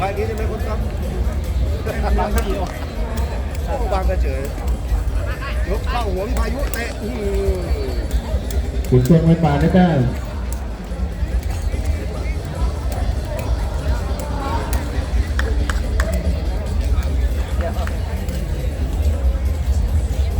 วายนี้ใช่ไหมคนครับบางกระเจียวโอ้บางกระเจยยกเข้าหัวพายุเตะอือขุนเชียงไว้ป่าได้แต้ม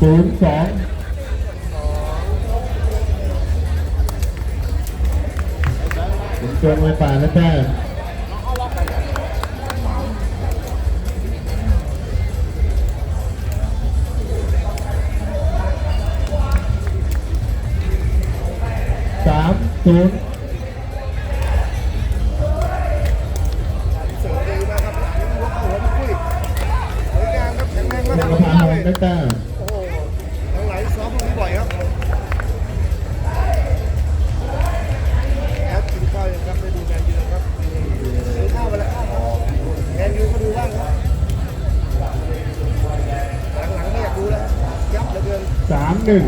ศูนย์สองขุนเชียงไว้ป่าได้แต้ม ศูนย์เสิร์ฟดีมากครับยกเข้าพามครับแข็งแรงมาได้แต้มโอ้โหทั้งหลายซ้อมพวกนี้บ่อยครับแอดกินข้าวยังครับได้ดูแมนยูครับซื้อข้าวไปแล้วแมนยูก็ดูบ้างครับหลังๆไม่อยากดูแล้วยับเหลือเกินสามหนึ่ง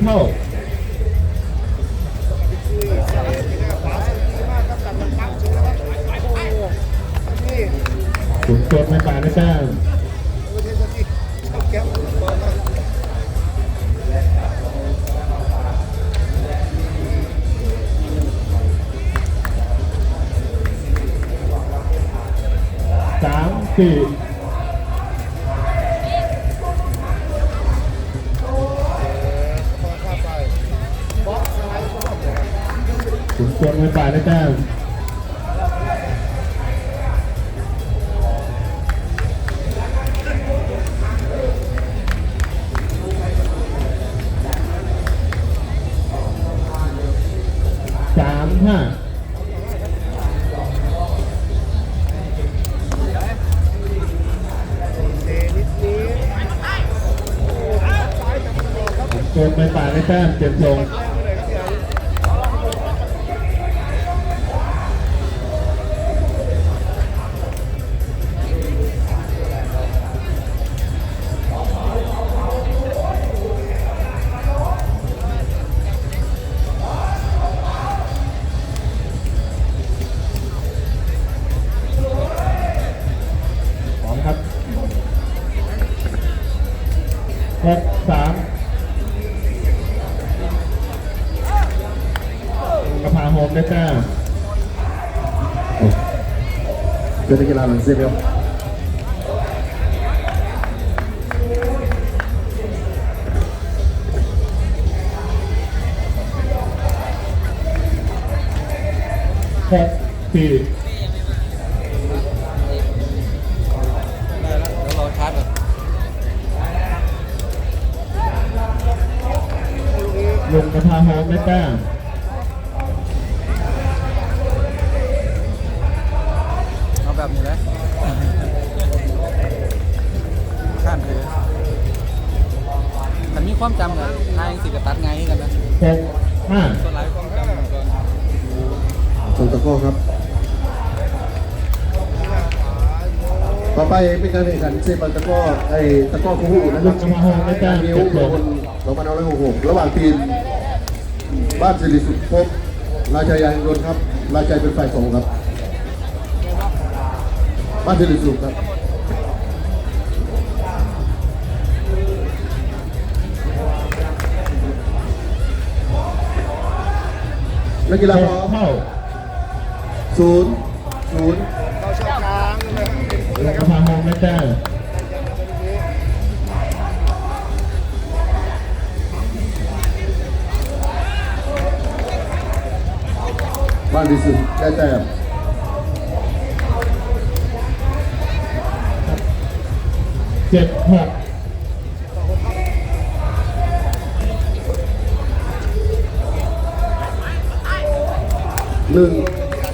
ส ขุนเชียงไป่าได้แต้มสามห้าเทนิดนี้โอ้โหซ้ายจับตลอดนไป่าได้แต้มเปลี่ยนทรง หกสามกระพาโฮมได้แต้มเป็นนักกีฬาหลังเส้นครับหกสี่ ลงกระพาโฮมได้แต้มเอาแบบนี้เลยข้ามเลยแต่มีความจำกันนายสิกระตัดไงกันนะหกห้าส่วนหลายความจำก่อนชมตะกร้อครับ ต่อไปเป็นการแข่งขันเซปันตะกร้อไอ้ตะกร้อคู่หูนะคลรับงกระพาโฮมได้แต้มนิ้เจ็วดขลองงคนสองพันห้าร้อยหกหกระหว่างทีมบ้านสิริสุขภพราชายานยนต์ครับ ราชัยเป็นฝ่ายสองครับ บ้านสิริสุขครับ นักกีฬาหพกร้อมเท่าศูนย์ศูนย์ เป็นผลลนะงครับพาโฮมได้แต้มบ้านดีสุดได้แต้มเจ็ดหกหนึ่ง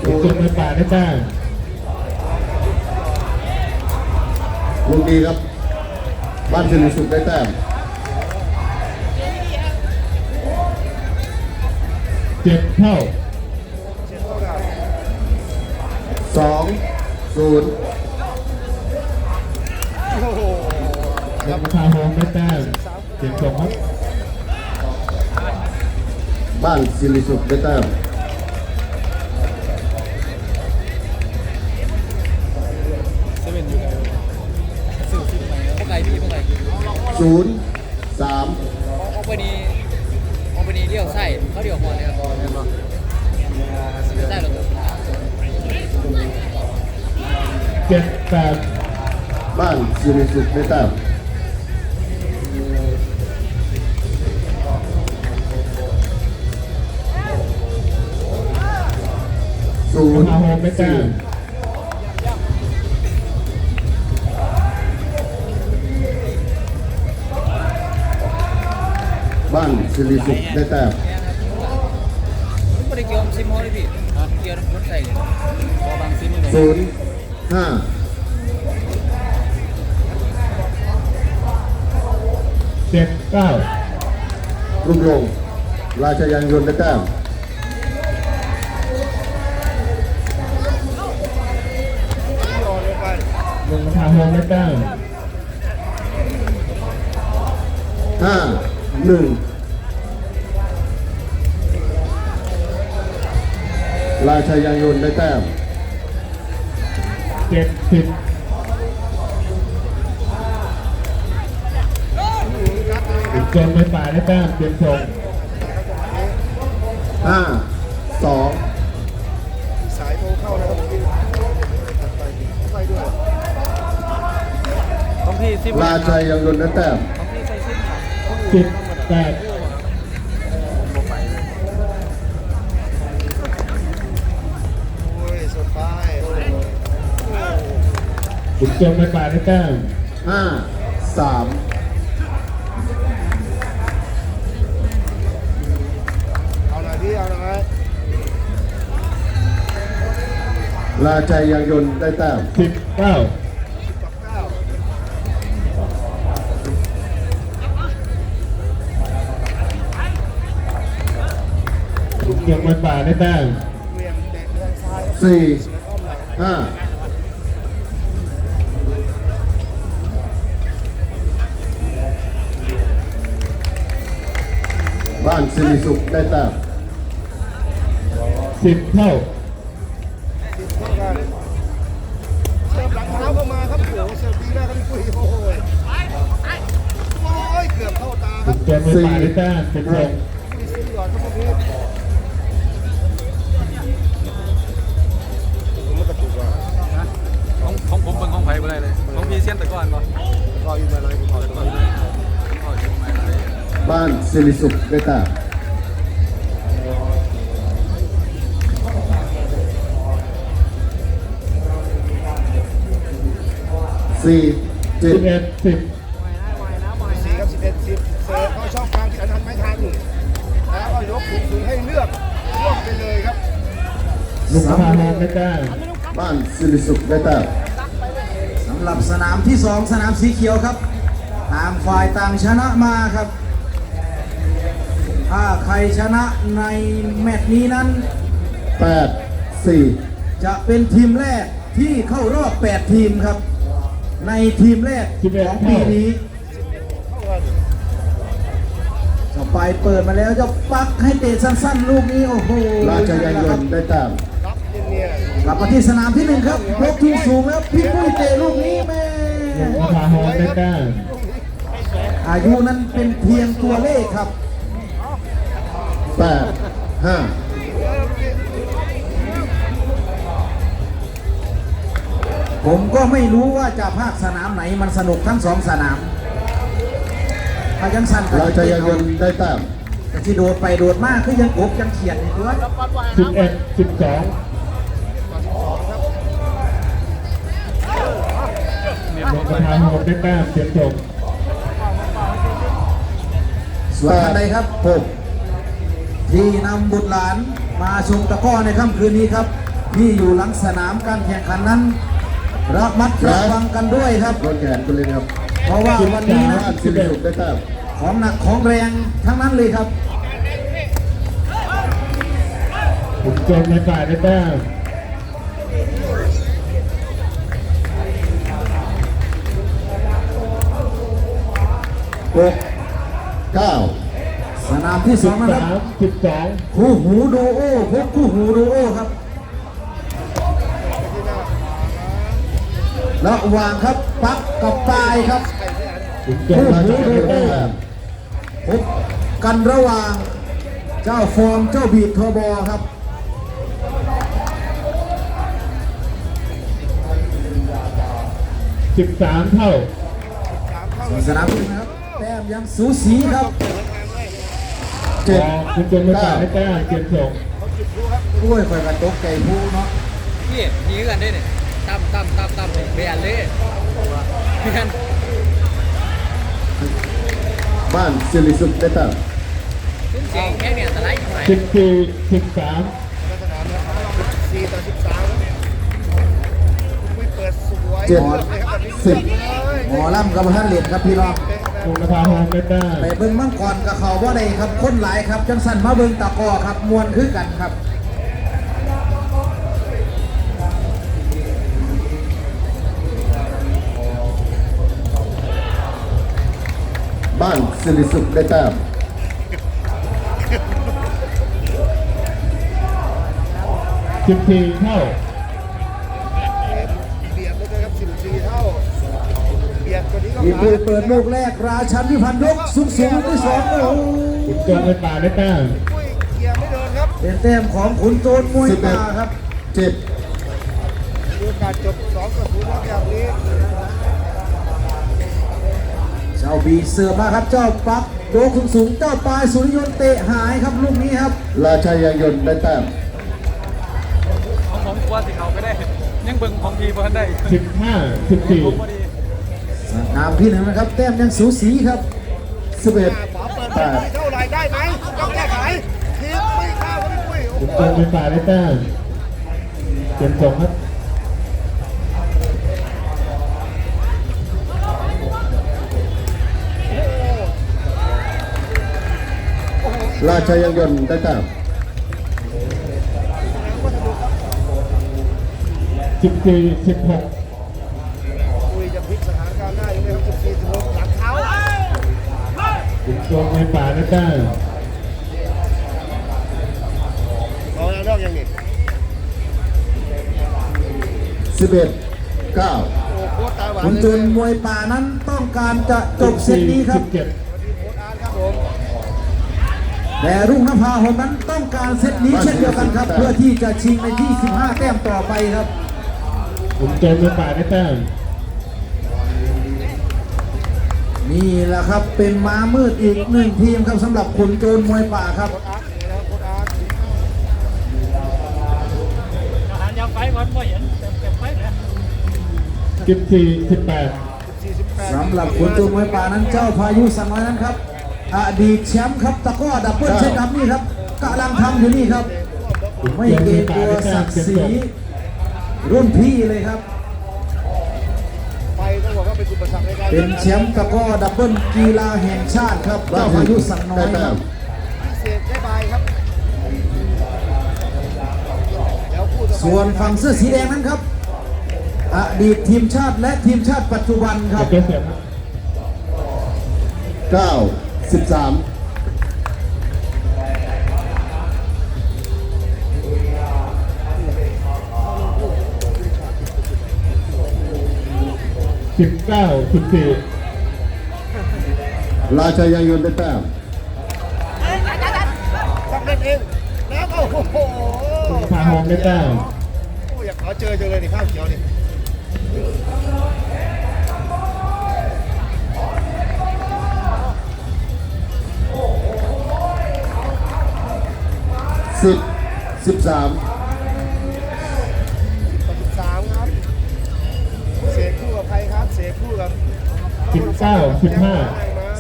ลูกจงไฟป่าได้แต้ม ลูกดีครับ บ้านสิริสุขได้แต้มเจ็ดเท่าเจ็ดเท่ากันสองศูนย์โอ้โหลงพาโฮมได้แต้มเจ็ดสองครับ บ้านสิริสุขได้แต้ม ศูนย์สามออกไปนี้ออกไปนี้เลี้ยวไส้เขาเลี้ยวหัวเนี่ยเลี้ยวไส้เราตัวเจ็ดแปดบ้านสิริสุขได้แต้มศูลนงย์พาโฮมได้แต้ม บ้านสิริสุขได้แต้มไม่ได้เกี่ยวซิมเขาเลยพี่เกี่ยวรถใส่พอบางซิมเลยศูนย์ห้าเจ็ดเก้ารุ่งโรงราชยานยนต์ได้แต้มรอลงไปลงพาโฮมได้แต้มห้า หนึ่งราชยานยนต์ได้แต้มเจ็ดสิบลูกจงไฟป่าได้แต้มเจ็ดสองห้าสองสายโทรเข้านะครับผมตัดไปไปด้วยของพี่ซิมราชยานยนต์ได้แต้มของพี่ใส่ซิมครับสิบ แปดโอ้ยสุดท้ายโอ้โหลูกจงไฟป่าได้แต้มห้าสามเอาหน่อยพี่เอาหน่อยราชยานยนได้แต้มสิบเก้า ลูกจงไฟป่าได้แต้มเวียงเตะเรื่องซ้ายสี่สวนอ้อมหลังห้าบ้านสิริสุขได้แต้มสิบเท่าติดเข้ากันเสิร์ฟหลังเท้าเข้ามาครับโอ้โหเสิร์ฟดีมากครับพี่ปุ้ยโอ้ยโอ้ยเกือบเข้าตาคลูรับกจงไฟป่าได้แต้มเป็นสอง สิริสุขได้แต้มสี่เจ็สิดบเอ็ดสิบสี่กับสิบเอ็ดสิบเสิร์ฟเข้าช่องกลางที่อันทันไม่ทันแล้วก็ยกสูงสูงให้เลือกเลือกไปเลยครับลูกพาโฮมได้แต้มบ้านสิริสุขได้แต้มสำหรับสนามที่สองสนามสีเขียวครับต่างฝ่ายต่างชนะมาครับ ถ้าใครชนะในแมตช์นี้นั้นแปดสี่จะเป็นทีมแรกที่เข้ารอบ 8 ทีมครับ ในทีมแรก ของปีนี้เจะไปเปิดมาแล้วเจะปักให้เตะสั้นๆ ลูกนี้ โอ้โหราชยานยนต์ได้แต้มรับเนียนกลับมาที่สนามที่หนึ่งครับยกทุ่งสูงแล้วพี่ปุ้ยเตะลูกนี้แม่ลูกพาโฮมได้แต้มอายุนั้นเป็นเพียงตัวเลขครับ แปดห้าผมก็ไม่รู้ว่าจะภาคสนามไหนมันสนุกทั้งสองสนามถ้ายังสั่นก็ราชยานยนต์ได้แต้มแต่ที่โดดไปโดดมากคือยังกบยังเขียดอีกด้วยสิบเอ็ดสิบสองลงประธานหกได้แต้มเสียงจบส่วนท่านใดครับหก ที่นำบุตรหลานมาชมตะกร้อในค่ำคืนนี้ครับ ที่อยู่หลังสนามการแข่งขันนั้นระมัดระวังกันด้วยครับโดนแขนไปเลยครับ เพราะว่าวันนี้นะบ้านสิริสุขได้แต้มของหนักของแรงทั้งนั้นเลยครับขุนจนในป่าได้แต้มหกเก้า สนามที่สสิอบงนะคสารับมสิบสองคู่หูดูโอพบคู่หูดูโอครับระหว่างครับปักกับปลายครับขุนจนราชยานยนต์ได้แต้มพบกันระหว่างเจ้าฟอร์มเจ้าบีดทอบอครับสิบสามเท่าสนามที่นะครับแต้มยังสูสีครับ เจ็ดขุนจนในป่าได้แต้มเสียงจบกล้วยคอยกันตกใจผู้เนาะนี่ยิงกันได้เนี่ยตั้มตั้มตั้มตั้มเบียนเลยเบียนบ้านสิริสุขได้แต้มซึ่งเจ๋งแค่เนี่ยสไลด์ยังไงสิบสี่สิบสามสนามนะครับสี่ต่อสิบสามไม่เปิดสวยเจ็ดเลยครับแบบนี้สิบเลยหมอลำกับท่านเหรียญครับพี่น้อง ลงประธานหกได้แต้มไปเบิ้งมังกรกับเขาว่าใดครับคนหลายครับจังสันมาเบิ้งตะกอครับมวนคือกันครับบ้านสิริสุขได้แต้มสิบสี่เท่า มาพีเปิดลูกแรก ราชันพิพันธ์ยกสูงสูงที่สองโอ้โหขุนจนในป่าได้แต้มปุ้ยเกียร์ไม่เดินครับเป็นแต้มของขุนโจรมวยป่าครับเจ็ดมีโอกาสจบสองต่อศูนย์ครับอย่างนี้เจ้าบีเสือมาครับเจ้าปักโดสูงสูงเจ้าปลายสุริยนต์เตะหายครับลูกนี้ครับ ราชยานยนต์ได้แต้มของผมกลัวสิเขาไม่ได้ ยังเบิ่งของทีเพิ่นได้สิบห้าสิบสี่ ผมพอดีสนามที่หนึ่งนะครับ แต้มยังสูสีครับสิบเอ็ดขวาเปิดแปไม่ดได้เท่าไหร่ได้ไหมต้องแก้ไขทีมไม่เข้าครับพี่ปุ้ยโอ้ขุนโหจนในป่าได้แต้มเสียงจบครับราชยานยนต์ได้แต้มสิบสี่สิบหก ขุนจนในป่าได้แต้มเอาแล้วนอกยังนี่สิบเอ็ดเก้าโอ้โหตาหวานขุนเลยโจรมวยป่านั้นต้องการจะจบเซตนี้ครับ สิบเจ็ดสวัสดีโค้ชอาร์ตครับผมแต่รุ่งนภาหมนั้นต้องการเซตนี้เช่นเดียวกันครับ เพื่อที่จะชิงในที่ 15 แต้มต่อไปครับขุนจนในป่าได้แต้ม นี่แหละครับเป็นม้ามืดอีกหนึ่งทีมครับสำหรับขุนโจรมวยป่าครับโค้ชอาร์ตนี่นะครับโค้ชอาร์ตอาหารยามไฟก่อนบ่เห็นเต็มเต็มไฟนะสิบสี่สิบแปด48สำหรับขุนโจรมวยป่านั้นเจ้าพายุสังน้อยนั้นครับอดีตแชมป์ครับตะกร้อดับเบิลเชนดับนี่ครับกำลังทำอยู่นี่ครับขุนไม่จนเกในรงป่ากลัวได้แต้ศัมกดิ์เสียงศรีจบรุ่นพี่เลยครับ เป็นอุปสรรคในการเป็นแชมป์ตะกร้อดับเบิลกีฬาแห่งชาติครับบ้าเจ้านสิพาริยุสุสัขงน้อได้ยคแต้รับมพิเศษได้บายครับเดี๋ยวคู่ต่อไปส่วนฝั่งเสื้อสีแดงนั้นครับอดีตทีมชาติและทีมชาติปัจจุบันครับเดี๋ ยวเสียงครับเก้าสิบสามสิบเก้าสิบสี่ราชยานยนต์ได้แต้มสักเล่นเองแล้วก็โอ้โหพาหงได้แต้มโอ้อยากขอเจอจังเลยนี่ข้าวเขียวนี่สิบสิบสาม สกคู่กับสิบเก้าสิบห้า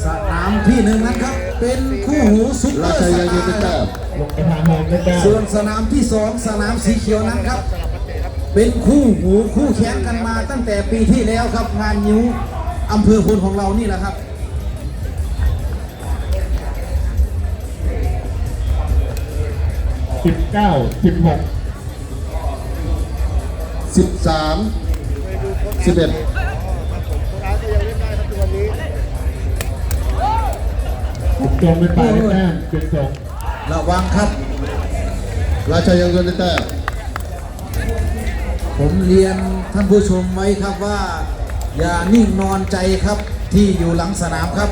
สนามที่หนึ่งนะครับ เป็นคู่หูซุปเปราอร์ชสยาตาเยนได้ร์คแต้รับมลงไปทางโฮมได้แต้มส่วนสนามที่สองสนามสีเขียวนั้นครับ เป็นคู่หูคู่แข่งกันมาตั้งแต่ปีที่แล้วครับงานนิ้วอำเภอพลของเรานี่แหละครับสิบเก้าสิบหกสิบสามเคยดูโค้ชสิบเอ็ด ผมจงไปป่าได้แต้มเจ็ดสองระวังครับ ราชยาเยนได้แต้มผมเรียนท่านผู้ชมไว้ครับว่า อย่านิ่งนอนใจครับที่อยู่หลังสนามครับ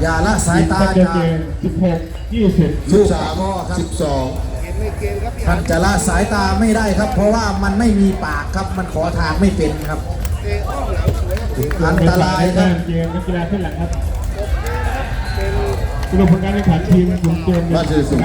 อย่าละสายตาเจจากเกมสิบหกยี่สิบสิบสามสิบสองเกมไม่เกมครับพี่ท่านจะละสายตาไม่ได้ครับ เพราะว่ามันไม่มีปากครับมันขอทางไม่เป็นครับเตะอ้อมหลังสวยครับอันตรายครับเกมนักกีฬาขึ้นหลังครับ เป็นสรุปผลการแข่งขันทีมขุนเกมราชยาสุ